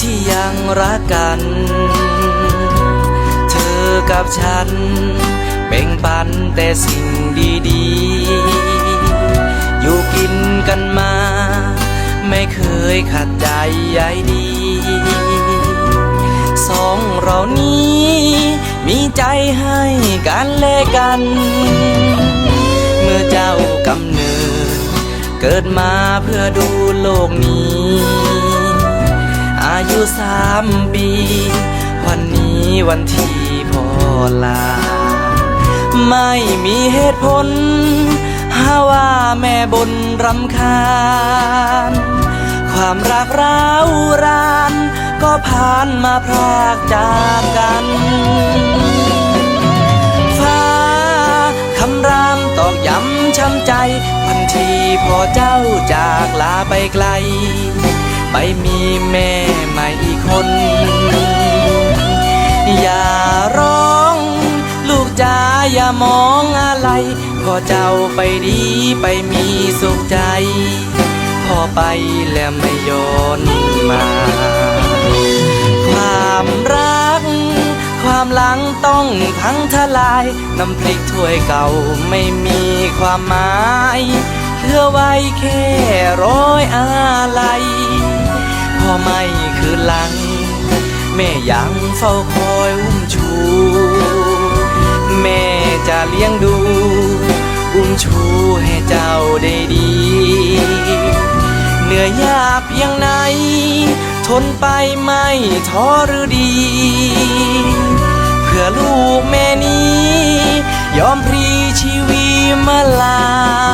ที่ยังรักกัน เธอกับฉันแบ่งปันแต่สิ่งดีๆ อยู่กินกันมา ไม่เคยขัดใจใยดี สองเรานี้ มีใจให้กันและกัน เมื่อเจ้ากำเนิด เกิดมาเพื่อดูโลกนี้ อายุสามปี วันนี้วันที่พ่อลา ไม่มีเหตุผลหาว่าแม่บนรำคาญ ความรักร้าวราน ก็ผ่านมาพรากจากกันฟ้าคำรามตอกย้ำช้ำใจ วันที่พ่อเจ้าจากลาไปไกล ไปมีแม่ใหม่อีกคน อย่าร้อง ลูกจ๋าอย่ามองอะไรพ่อเจ้าไปดีไปมีสุขใจพ่อไปแล้วไม่ย้อนมา ความรัก ความหลังต้องพังทลาย น้ำพริกถ้วยเก่าไม่มีความหมายเหลือไว้แค่ร้อยอะไร ไม่คืนหลัง แม่ยังเฝ้าคอยอุ้มชู แม่จะเลี้ยงดู อุ้มชูให้เจ้าได้ดี เหนื่อยยากเพียงไหน ทนไปไม่ท้อหรือดี เพื่อลูกแม่นี้ ยอมพรีชีวีมาลายฟ้า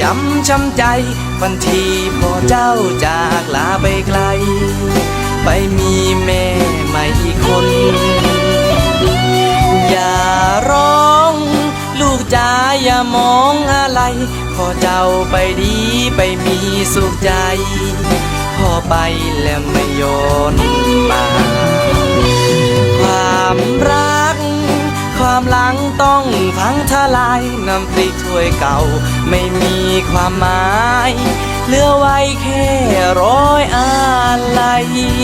ย้ำช้ำใจ วันที่พ่อเจ้าจากลาไปไกล ไปมีแม่ใหม่อีกคน อย่าร้อง ลูกจ๋าอย่ามองอะไรพ่อเจ้าไปดีไปมีสุขใจ พ่อไปแล้วไม่ย้อน ลายน้ำพริกถ้วยเก่า ไม่มีความหมายเหลือไว้แค่ร้อยอะไรเ